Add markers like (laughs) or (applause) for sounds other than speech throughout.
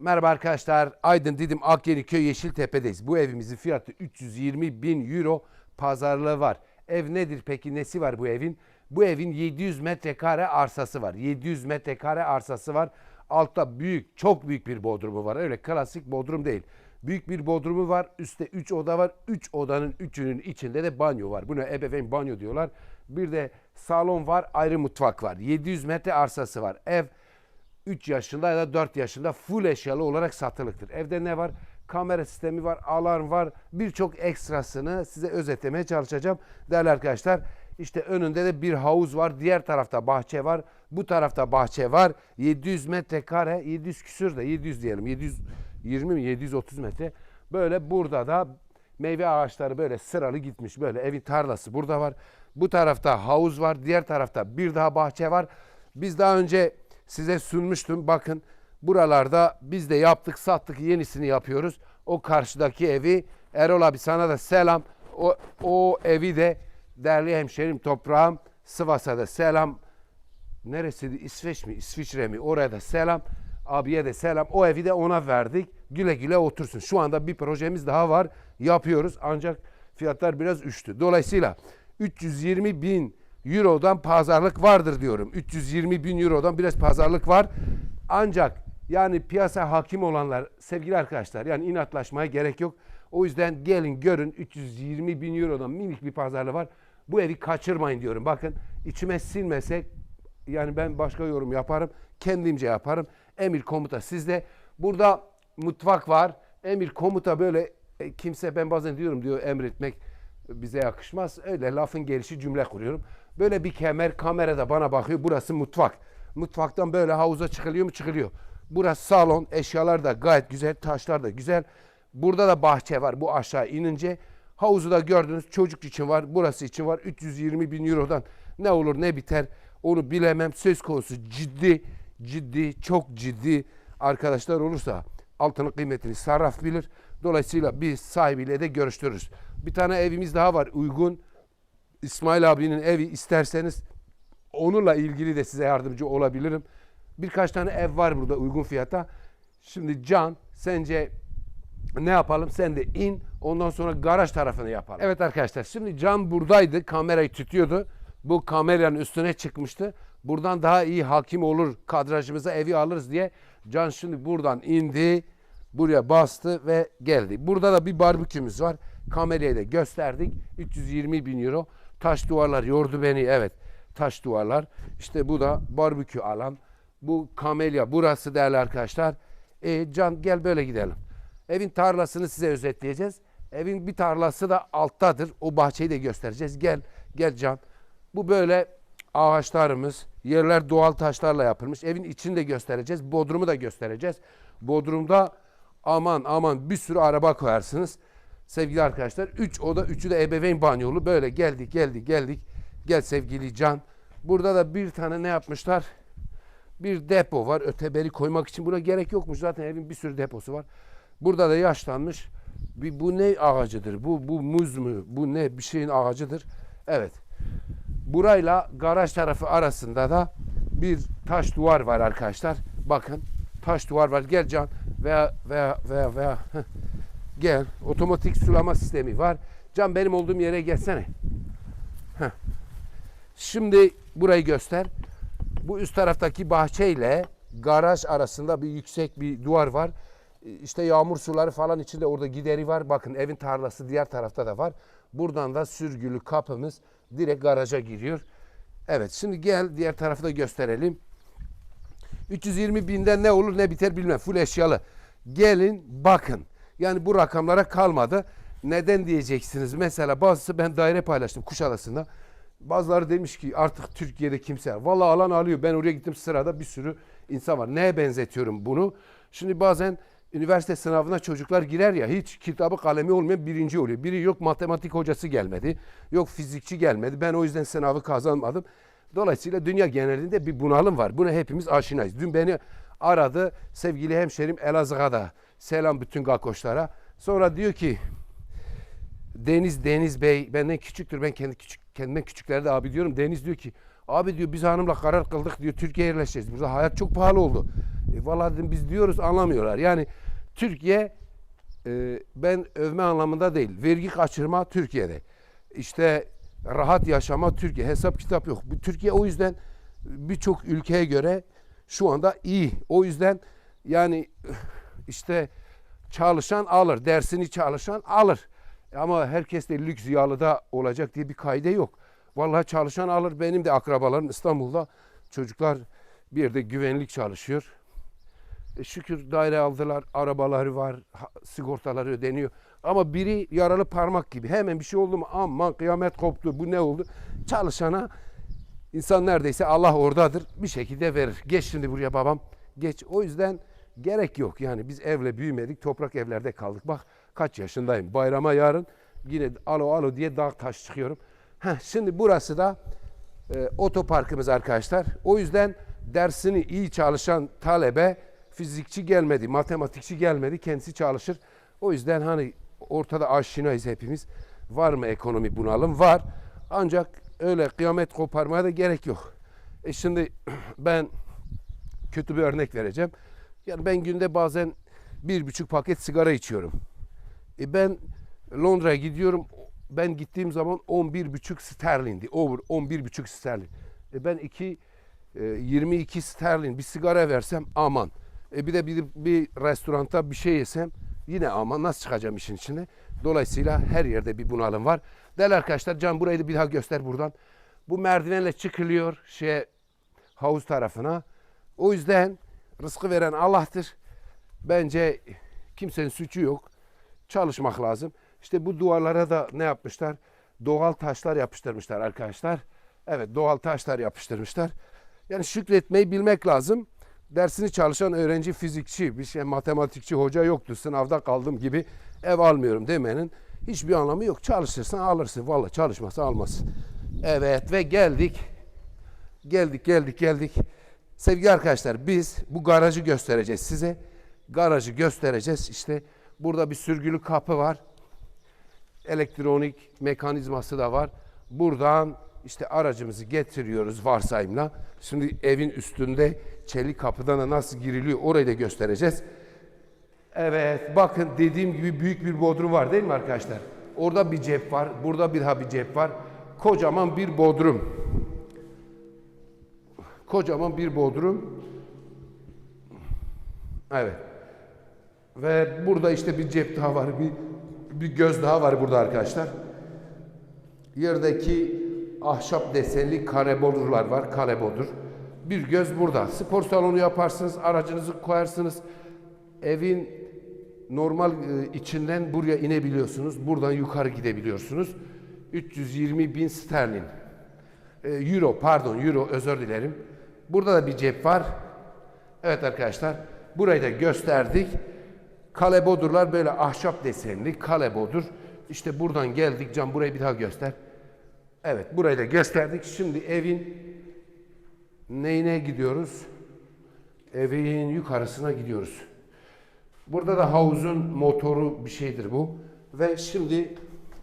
Merhaba arkadaşlar. Aydın Didim Akyeniköy Yeşiltepe'deyiz. Bu evimizin fiyatı 320 bin euro pazarlığı var. Ev nedir peki? Nesi var bu evin? Bu evin 700 metrekare arsası var. 700 metrekare arsası var. Altta büyük, çok büyük bir bodrumu var. Öyle klasik bodrum değil. Büyük bir bodrumu var. Üstte 3 oda var. 3 odanın üçünün içinde de banyo var. Buna ebeveyn banyo diyorlar. Bir de salon var, ayrı mutfak var. 700 metre arsası var. Ev 3 yaşında ya da 4 yaşında full eşyalı olarak satılıktır. Evde ne var? Kamera sistemi var, alarm var. Birçok ekstrasını size özetlemeye çalışacağım. Değerli arkadaşlar işte önünde de bir havuz var. Diğer tarafta bahçe var. Bu tarafta bahçe var. 700 metrekare, 700 küsür de 700 diyelim. 720 mi 730 metre. Böyle burada da meyve ağaçları böyle sıralı gitmiş. Böyle evin tarlası burada var. Bu tarafta havuz var. Diğer tarafta bir daha bahçe var. Biz daha önce size sunmuştum. Bakın buralarda biz de yaptık sattık yenisini yapıyoruz. O karşıdaki evi Erol abi sana da selam. O, o evi de değerli hemşerim toprağım Sivas'a da selam. Neresiydi? İsveç mi? İsviçre mi? Oraya da selam. Abiye de selam. O evi de ona verdik. Güle güle otursun. Şu anda bir projemiz daha var. Yapıyoruz. Ancak fiyatlar biraz uçtu. Dolayısıyla 320 bin Euro'dan pazarlık vardır diyorum. 320 bin Euro'dan biraz pazarlık var. Ancak yani piyasa hakim olanlar sevgili arkadaşlar yani inatlaşmaya gerek yok. O yüzden gelin görün 320 bin Euro'dan minik bir pazarlığı var. Bu evi kaçırmayın diyorum. Bakın içime silmesek yani ben başka yorum yaparım. Kendimce yaparım. Emir komuta sizde. Burada mutfak var. Emir komuta böyle e, kimse ben bazen diyorum diyor emretmek bize yakışmaz. Öyle lafın gelişi cümle kuruyorum. Böyle bir kemer kamerada bana bakıyor. Burası mutfak. Mutfaktan böyle havuza çıkılıyor mu? Çıkılıyor. Burası salon. Eşyalar da gayet güzel. Taşlar da güzel. Burada da bahçe var. Bu aşağı inince. Havuzu da gördünüz. Çocuk için var. Burası için var. 320 bin eurodan ne olur ne biter onu bilemem. Söz konusu ciddi, ciddi, çok ciddi arkadaşlar olursa altının kıymetini sarraf bilir. Dolayısıyla biz sahibiyle de görüştürürüz. Bir tane evimiz daha var uygun. İsmail abinin evi isterseniz onunla ilgili de size yardımcı olabilirim. Birkaç tane ev var burada uygun fiyata. Şimdi Can sence ne yapalım? Sen de in ondan sonra garaj tarafını yapalım. Evet arkadaşlar şimdi Can buradaydı kamerayı tutuyordu. Bu kameranın üstüne çıkmıştı. Buradan daha iyi hakim olur kadrajımıza evi alırız diye Can şimdi buradan indi. Buraya bastı ve geldi. Burada da bir barbekümüz var. Kamerayı da gösterdik. 320 bin euro. Taş duvarlar yordu beni. Evet. Taş duvarlar. İşte bu da barbekü alan. Bu kamelya. Burası değerli arkadaşlar. E, Can gel böyle gidelim. Evin tarlasını size özetleyeceğiz. Evin bir tarlası da alttadır. O bahçeyi de göstereceğiz. Gel, gel Can. Bu böyle ağaçlarımız, yerler doğal taşlarla yapılmış. Evin içini de göstereceğiz. Bodrumu da göstereceğiz. Bodrumda aman aman bir sürü araba koyarsınız. Sevgili arkadaşlar 3 oda 3'ü de ebeveyn banyolu. Böyle geldik geldik geldik. Gel sevgili Can. Burada da bir tane ne yapmışlar? Bir depo var. Öteberi koymak için buna gerek yokmuş. Zaten evin bir sürü deposu var. Burada da yaşlanmış. Bir, bu ne ağacıdır? Bu, bu muz mu? Bu ne? Bir şeyin ağacıdır. Evet. Burayla garaj tarafı arasında da bir taş duvar var arkadaşlar. Bakın taş duvar var. Gel Can veya veya veya veya. Gel. Otomatik sulama sistemi var. Can benim olduğum yere gelsene. Heh. Şimdi burayı göster. Bu üst taraftaki bahçeyle garaj arasında bir yüksek bir duvar var. İşte yağmur suları falan içinde orada gideri var. Bakın evin tarlası diğer tarafta da var. Buradan da sürgülü kapımız direkt garaja giriyor. Evet şimdi gel diğer tarafı da gösterelim. 320 binden ne olur ne biter bilmem. Full eşyalı. Gelin bakın. Yani bu rakamlara kalmadı. Neden diyeceksiniz? Mesela bazısı ben daire paylaştım Kuşadası'nda. Bazıları demiş ki artık Türkiye'de kimse. Valla alan alıyor. Ben oraya gittim sırada bir sürü insan var. Neye benzetiyorum bunu? Şimdi bazen üniversite sınavına çocuklar girer ya hiç kitabı kalemi olmayan birinci oluyor. Biri yok matematik hocası gelmedi. Yok fizikçi gelmedi. Ben o yüzden sınavı kazanmadım. Dolayısıyla dünya genelinde bir bunalım var. Buna hepimiz aşinayız. Dün beni aradı sevgili hemşerim Elazığ'a da selam bütün gakoşlara. Sonra diyor ki Deniz Deniz Bey benden küçüktür. Ben kendi küçük kendimden küçüklere de abi diyorum. Deniz diyor ki abi diyor biz hanımla karar kıldık diyor Türkiye'ye yerleşeceğiz. Burada hayat çok pahalı oldu. E, vallahi dedim biz diyoruz anlamıyorlar. Yani Türkiye e, ben övme anlamında değil. Vergi kaçırma Türkiye'de. İşte rahat yaşama Türkiye. Hesap kitap yok. Bu Türkiye o yüzden birçok ülkeye göre şu anda iyi. O yüzden yani işte çalışan alır. Dersini çalışan alır. Ama herkes de lüks yalıda olacak diye bir kaide yok. Vallahi çalışan alır. Benim de akrabalarım İstanbul'da çocuklar bir yerde güvenlik çalışıyor. E şükür daire aldılar, arabaları var, sigortaları ödeniyor. Ama biri yaralı parmak gibi. Hemen bir şey oldu mu aman kıyamet koptu bu ne oldu? Çalışana insan neredeyse Allah oradadır bir şekilde verir. Geç şimdi buraya babam geç. O yüzden gerek yok yani biz evle büyümedik toprak evlerde kaldık. Bak kaç yaşındayım bayrama yarın yine alo alo diye dağ taş çıkıyorum. Heh, şimdi burası da e, otoparkımız arkadaşlar. O yüzden dersini iyi çalışan talebe fizikçi gelmedi, matematikçi gelmedi, kendisi çalışır. O yüzden hani ortada aşinayız hepimiz. Var mı ekonomi bunalım? Var. Ancak öyle kıyamet koparmaya da gerek yok. E şimdi (clears throat) ben kötü bir örnek vereceğim. Yani ben günde bazen bir buçuk paket sigara içiyorum. E ben Londra'ya gidiyorum. Ben gittiğim zaman 11 buçuk sterlindi. Over 11 buçuk sterlin. E ben iki e, 22 sterlin bir sigara versem aman. E bir de bir, bir restoranda bir şey yesem yine aman nasıl çıkacağım işin içine? Dolayısıyla her yerde bir bunalım var. Değerli arkadaşlar Can burayı da bir daha göster buradan. Bu merdivenle çıkılıyor şey havuz tarafına. O yüzden rızkı veren Allah'tır. Bence kimsenin suçu yok. Çalışmak lazım. İşte bu duvarlara da ne yapmışlar? Doğal taşlar yapıştırmışlar arkadaşlar. Evet doğal taşlar yapıştırmışlar. Yani şükretmeyi bilmek lazım. Dersini çalışan öğrenci fizikçi, bir şey matematikçi hoca yoktu. Sınavda kaldım gibi ev almıyorum demenin hiçbir anlamı yok. Çalışırsan alırsın. Vallahi çalışmasa almazsın. Evet ve geldik. Geldik geldik geldik. Sevgili arkadaşlar biz bu garajı göstereceğiz size. Garajı göstereceğiz. İşte burada bir sürgülü kapı var. Elektronik mekanizması da var. Buradan işte aracımızı getiriyoruz varsayımla. Şimdi evin üstünde çelik kapıdan da nasıl giriliyor orayı da göstereceğiz. Evet bakın dediğim gibi büyük bir bodrum var değil mi arkadaşlar? Orada bir cep var. Burada bir ha bir cep var. Kocaman bir bodrum. Kocaman bir bodrum. Evet. Ve burada işte bir cep daha var. Bir, bir göz daha var burada arkadaşlar. Yerdeki ahşap desenli kare bodurlar var. Kare bodur. Bir göz burada. Spor salonu yaparsınız. Aracınızı koyarsınız. Evin normal e, içinden buraya inebiliyorsunuz. Buradan yukarı gidebiliyorsunuz. 320 bin sterlin. E, euro pardon euro özür dilerim. Burada da bir cep var. Evet arkadaşlar burayı da gösterdik. Kale bodurlar böyle ahşap desenli kale bodur. İşte buradan geldik Can burayı bir daha göster. Evet burayı da gösterdik. Şimdi evin neyine gidiyoruz? Evin yukarısına gidiyoruz. Burada da havuzun motoru bir şeydir bu. Ve şimdi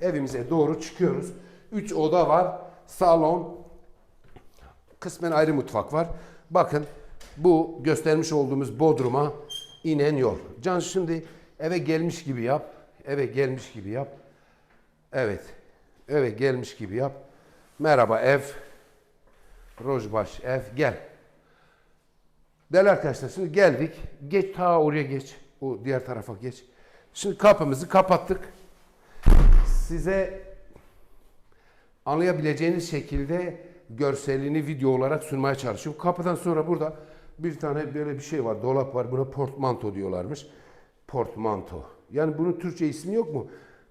evimize doğru çıkıyoruz. Üç oda var. Salon, kısmen ayrı mutfak var. Bakın bu göstermiş olduğumuz bodruma inen yol. Can şimdi eve gelmiş gibi yap. Eve gelmiş gibi yap. Evet. Eve gelmiş gibi yap. Merhaba ev. Rojbaş ev. Gel. Değerli arkadaşlar şimdi geldik. Geç ta oraya geç. O diğer tarafa geç. Şimdi kapımızı kapattık. Size anlayabileceğiniz şekilde görselini video olarak sunmaya çalışıyorum. Kapıdan sonra burada bir tane böyle bir şey var. Dolap var. Buna portmanto diyorlarmış. Portmanto. Yani bunun Türkçe ismi yok mu?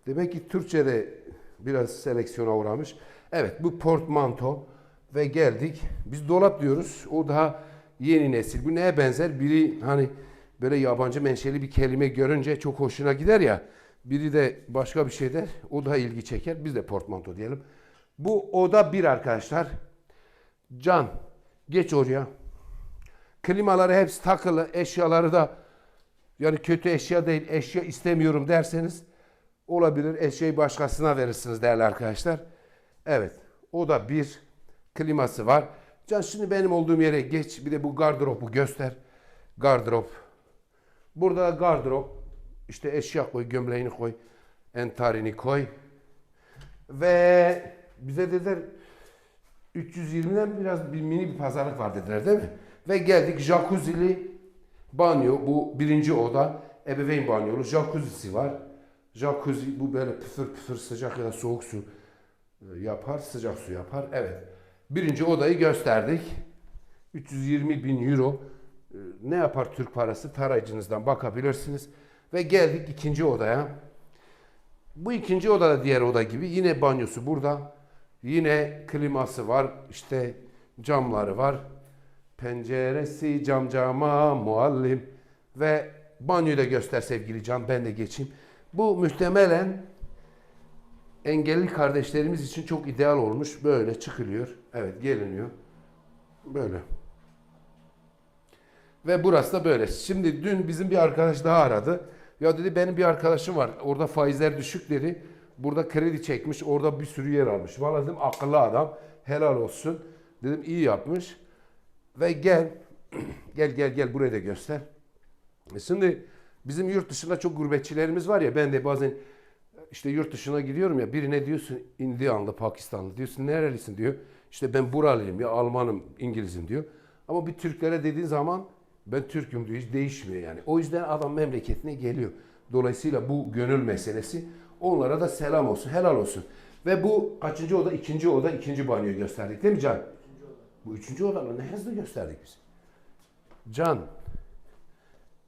Demek ki Türkçe'de biraz seleksiyona uğramış. Evet bu portmanto ve geldik. Biz dolap diyoruz. O daha yeni nesil. Bu neye benzer? Biri hani böyle yabancı menşeli bir kelime görünce çok hoşuna gider ya. Biri de başka bir şey der. O da ilgi çeker. Biz de portmanto diyelim. Bu oda bir arkadaşlar. Can geç oraya. Klimaları hepsi takılı. Eşyaları da yani kötü eşya değil eşya istemiyorum derseniz olabilir. Eşyayı başkasına verirsiniz değerli arkadaşlar. Evet o da bir kliması var. Can şimdi benim olduğum yere geç bir de bu gardırobu göster. Gardırop. Burada gardırop. İşte eşya koy, gömleğini koy, entarini koy. Ve bize dediler 320'den biraz bir mini bir pazarlık var dediler değil mi? Ve geldik jacuzzi'li banyo. Bu birinci oda. Ebeveyn banyolu. Jacuzzi'si var. Jacuzzi bu böyle püfür püfür sıcak ya da soğuk su e, yapar. Sıcak su yapar. Evet. Birinci odayı gösterdik. 320 bin euro. E, Ne yapar Türk parası? Tarayıcınızdan bakabilirsiniz. Ve geldik ikinci odaya. Bu ikinci oda da diğer oda gibi. Yine banyosu burada. Yine kliması var. İşte camları var. Penceresi cam cama muallim. Ve banyoyu da göster sevgili Can. Ben de geçeyim. Bu muhtemelen engelli kardeşlerimiz için çok ideal olmuş. Böyle çıkılıyor. Evet geliniyor. Böyle. Ve burası da böyle. Şimdi dün bizim bir arkadaş daha aradı. Ya dedi benim bir arkadaşım var. Orada faizler düşük dedi. Burada kredi çekmiş. Orada bir sürü yer almış. Vallahi dedim akıllı adam. Helal olsun. Dedim iyi yapmış. Ve gel. (clears throat) gel gel gel buraya da göster. E Şimdi bizim yurt dışında çok gurbetçilerimiz var ya. Ben de bazen işte yurt dışına gidiyorum ya. Birine diyorsun Indiyanlı, Pakistanlı. Diyorsun nerelisin diyor. İşte ben buralıyım ya Almanım, İngilizim diyor. Ama bir Türklere dediğin zaman ben Türk'üm diyor. Hiç değişmiyor yani. O yüzden adam memleketine geliyor. Dolayısıyla bu gönül meselesi. Onlara da selam olsun, helal olsun. Ve bu kaçıncı oda? İkinci oda, ikinci banyoyu gösterdik değil mi Can? Bu üçüncü oda mı? Ne hızlı gösterdik biz. Can.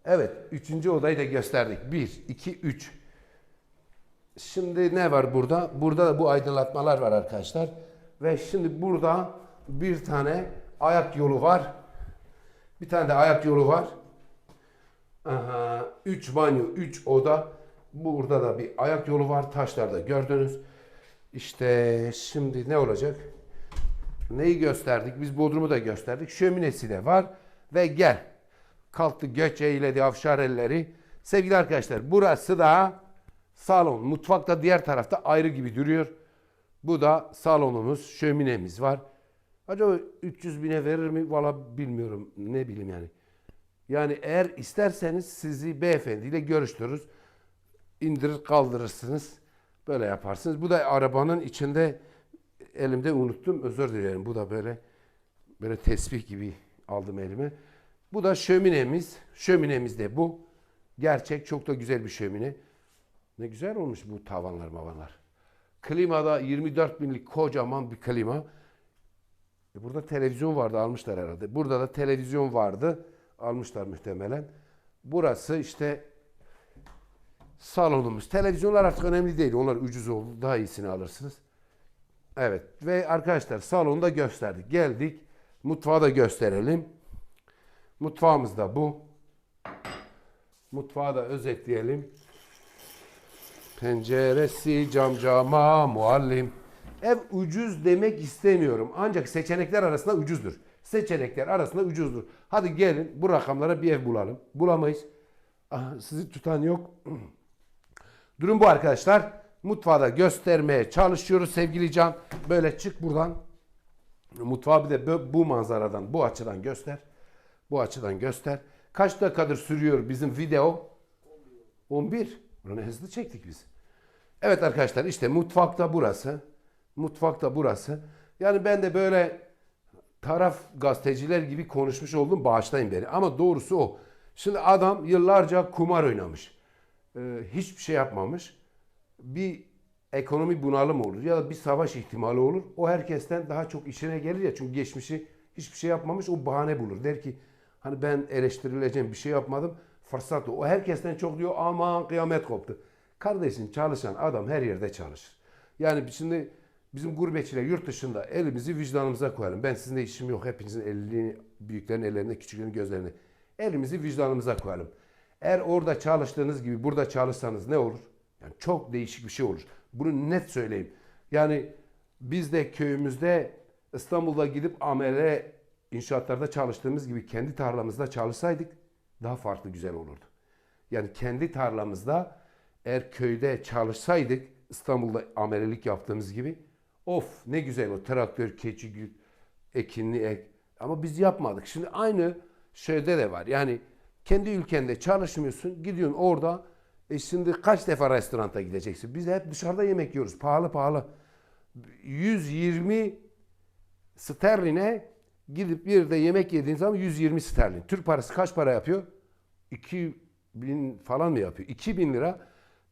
Evet, üçüncü odayı da gösterdik. Bir, iki, üç. Şimdi ne var burada? Burada da bu aydınlatmalar var arkadaşlar. Ve şimdi burada bir tane ayak yolu var. Bir tane de ayak yolu var. Aha, üç banyo, üç oda. Burada da bir ayak yolu var. Taşlarda gördünüz. İşte şimdi ne olacak? Neyi gösterdik? Biz Bodrum'u da gösterdik. Şöminesi de var. Ve gel. Kalktı göç eyledi avşar elleri. Sevgili arkadaşlar burası da salon. Mutfak da diğer tarafta ayrı gibi duruyor. Bu da salonumuz. Şöminemiz var. Acaba 300 bine verir mi? Valla bilmiyorum. Ne bileyim yani. Yani eğer isterseniz sizi beyefendiyle görüştürürüz. İndirir kaldırırsınız. Böyle yaparsınız. Bu da arabanın içinde elimde unuttum. Özür dilerim. Bu da böyle böyle tesbih gibi aldım elime. Bu da şöminemiz. Şöminemiz de bu. Gerçek çok da güzel bir şömine. Ne güzel olmuş bu tavanlar mavanlar. Klimada 24 binlik kocaman bir klima. E burada televizyon vardı almışlar herhalde. Burada da televizyon vardı. Almışlar muhtemelen. Burası işte salonumuz. Televizyonlar artık önemli değil. Onlar ucuz oldu. Daha iyisini alırsınız. Evet ve arkadaşlar salonda gösterdik. Geldik. Mutfağı da gösterelim. Mutfağımız da bu. Mutfağı da özetleyelim. Penceresi cam cama muallim. Ev ucuz demek istemiyorum. Ancak seçenekler arasında ucuzdur. Seçenekler arasında ucuzdur. Hadi gelin bu rakamlara bir ev bulalım. Bulamayız. Aha, sizi tutan yok. (clears throat) Durum bu arkadaşlar. Mutfağı göstermeye çalışıyoruz sevgili Can. Böyle çık buradan. Mutfağı bir de bu manzaradan, bu açıdan göster. Bu açıdan göster. Kaç dakikadır sürüyor bizim video? 11. Bunu hızlı çektik biz. Evet arkadaşlar işte mutfakta burası. Mutfakta burası. Yani ben de böyle taraf gazeteciler gibi konuşmuş oldum bağışlayın beni. Ama doğrusu o. Şimdi adam yıllarca kumar oynamış. Ee, hiçbir şey yapmamış. Bir ekonomi bunalım olur ya da bir savaş ihtimali olur. O herkesten daha çok işine gelir ya. Çünkü geçmişi hiçbir şey yapmamış o bahane bulur. Der ki hani ben eleştirileceğim bir şey yapmadım. Fırsat o. O herkesten çok diyor aman kıyamet koptu. Kardeşim çalışan adam her yerde çalışır. Yani şimdi bizim gurbetçiler yurt dışında elimizi vicdanımıza koyalım. Ben sizinle işim yok. Hepinizin elini, büyüklerin ellerine, küçüklerin gözlerine. Elimizi vicdanımıza koyalım. Eğer orada çalıştığınız gibi burada çalışsanız ne olur? Yani çok değişik bir şey olur. Bunu net söyleyeyim. Yani biz de köyümüzde İstanbul'da gidip amele inşaatlarda çalıştığımız gibi kendi tarlamızda çalışsaydık daha farklı güzel olurdu. Yani kendi tarlamızda eğer köyde çalışsaydık İstanbul'da amelelik yaptığımız gibi of ne güzel o traktör, keçi, ekinli ek. Ama biz yapmadık. Şimdi aynı şeyde de var. Yani Kendi ülkende çalışmıyorsun. Gidiyorsun orada. E şimdi kaç defa restoranta gideceksin? Biz hep dışarıda yemek yiyoruz. Pahalı pahalı. 120 sterline gidip bir yerde yemek yediğin zaman 120 sterlin. Türk parası kaç para yapıyor? 2000 falan mı yapıyor? 2000 lira.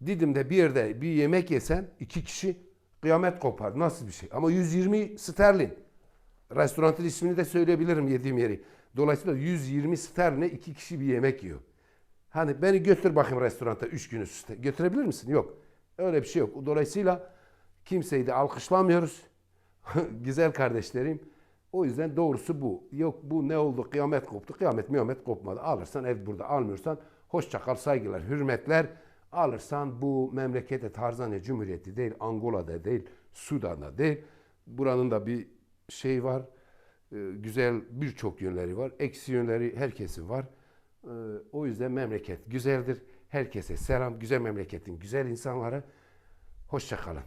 Didim'de bir yerde bir yemek yesen iki kişi kıyamet kopar. Nasıl bir şey? Ama 120 sterlin. Restoranın ismini de söyleyebilirim yediğim yeri. Dolayısıyla 120 sterline iki kişi bir yemek yiyor. Hani beni götür bakayım restoranta 3 gün üst üste. Götürebilir misin? Yok. Öyle bir şey yok. Dolayısıyla kimseyi de alkışlamıyoruz. (laughs) Güzel kardeşlerim. O yüzden doğrusu bu. Yok bu ne oldu? Kıyamet koptu. Kıyamet miyamet kopmadı. Alırsan ev burada. Almıyorsan hoşça kal, saygılar, hürmetler. Alırsan bu memlekete Tarzanya Cumhuriyeti değil, Angola'da değil, Sudan'da değil. Buranın da bir şey var. Ee, güzel birçok yönleri var. Eksi yönleri herkesin var. Ee, o yüzden memleket güzeldir. Herkese selam. Güzel memleketin güzel insanları. Hoşça kalın.